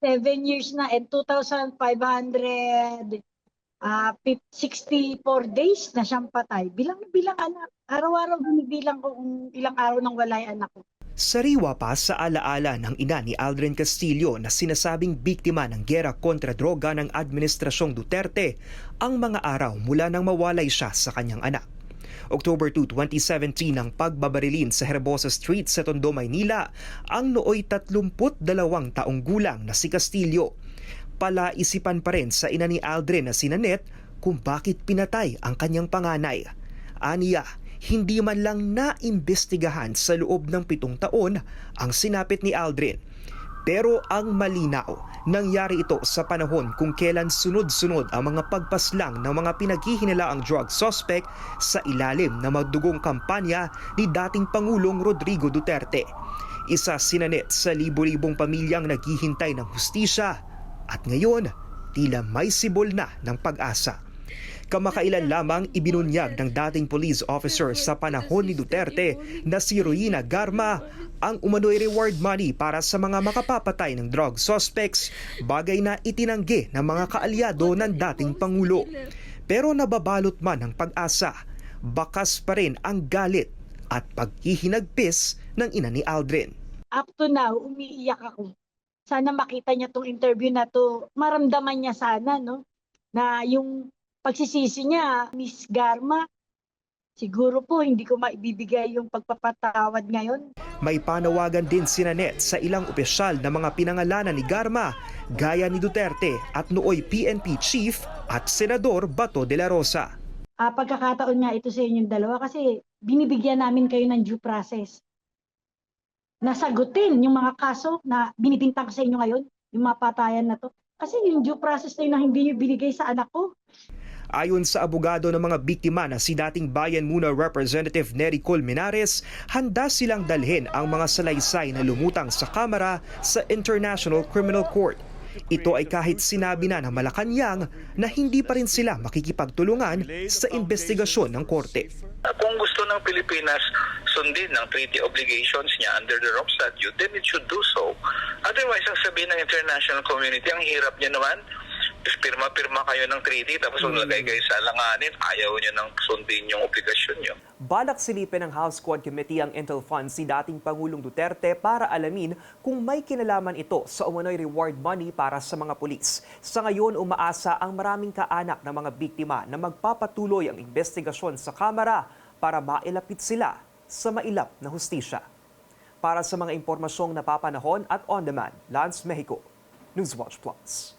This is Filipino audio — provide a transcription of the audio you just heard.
seven years na and 2,500 ah 64 days na siyang patay. Bilang bilang anak. Araw-araw binibilang ko kung ilang araw nang wala yung anak ko. Sariwa pa sa alaala ng ina ni Aldrin Castillo na sinasabing biktima ng gera kontra droga ng Administrasyong Duterte ang mga araw mula nang mawalay siya sa kanyang anak. October 2, 2017 ang pagbabarilin sa Herbosa Street sa Tondo, Maynila ang nooy 32 taong gulang na si Castillo. Palaisipan pa rin sa ina ni Aldrin na si Nanette kung bakit pinatay ang kanyang panganay. Aniya, hindi man lang naimbestigahan sa loob ng pitong taon ang sinapit ni Aldrin. Pero ang malinaw, nangyari ito sa panahon kung kailan sunod-sunod ang mga pagpaslang ng mga pinaghihinalaang drug suspect sa ilalim ng magdugong kampanya ni dating Pangulong Rodrigo Duterte. Isa sinanet sa libo-libong pamilyang naghihintay ng hustisya at ngayon tila may sibol na ng pag-asa. Kamakailan lamang ibinunyag ng dating police officer sa panahon ni Duterte na si Royina Garma ang umano'y reward money para sa mga makapapatay ng drug suspects, bagay na itinanggi ng mga kaalyado ng dating Pangulo. Pero nababalot man ng pag-asa, bakas pa rin ang galit at paghihinagpis ng ina ni Aldrin. Up to now, umiiyak ako. Sana makita niya tong interview na to, maramdaman niya sana, no? Na yung pagsisisi niya, Miss Garma, siguro po hindi ko maibibigay yung pagpapatawad ngayon. May panawagan din si Nanette sa ilang opisyal na mga pinangalanan ni Garma gaya ni Duterte at nooy PNP Chief at Senador Bato de la Rosa. Ah, pagkakataon nga ito sa inyong dalawa kasi binibigyan namin kayo ng due process. Nasagutin yung mga kaso na binibintang sa inyo ngayon, yung mga patayan na to. Kasi yung due process na yun na hindi nyo binigay sa anak ko. Ayon sa abogado ng mga biktima na si dating Bayan Muna Representative Nery Colmenares, handa silang dalhin ang mga salaysay na lumutang sa Kamara sa International Criminal Court. Ito ay kahit sinabi na ng Malacanang na hindi pa rin sila makikipagtulungan sa investigasyon ng korte. Kung gusto ng Pilipinas sundin ng treaty obligations niya under the Rome Statute, then it should do so. Otherwise, ang sabihin ng international community, ang hirap niya naman, pirma-pirma kayo ng treaty, tapos Hmm. maglagay kayo sa alanganin, ayaw niyo nang sundin yung obligasyon niyo. Balak silipin ng House Quad Committee ang Intel Fund si dating Pangulong Duterte para alamin kung may kinalaman ito sa umano'y reward money para sa mga pulis. Sa ngayon, umaasa ang maraming kaanak ng mga biktima na magpapatuloy ang investigasyon sa Kamara para mailapit sila sa mailap na hustisya. Para sa mga impormasyong napapanahon at on-demand, Lance Mexico, Newswatch Plus.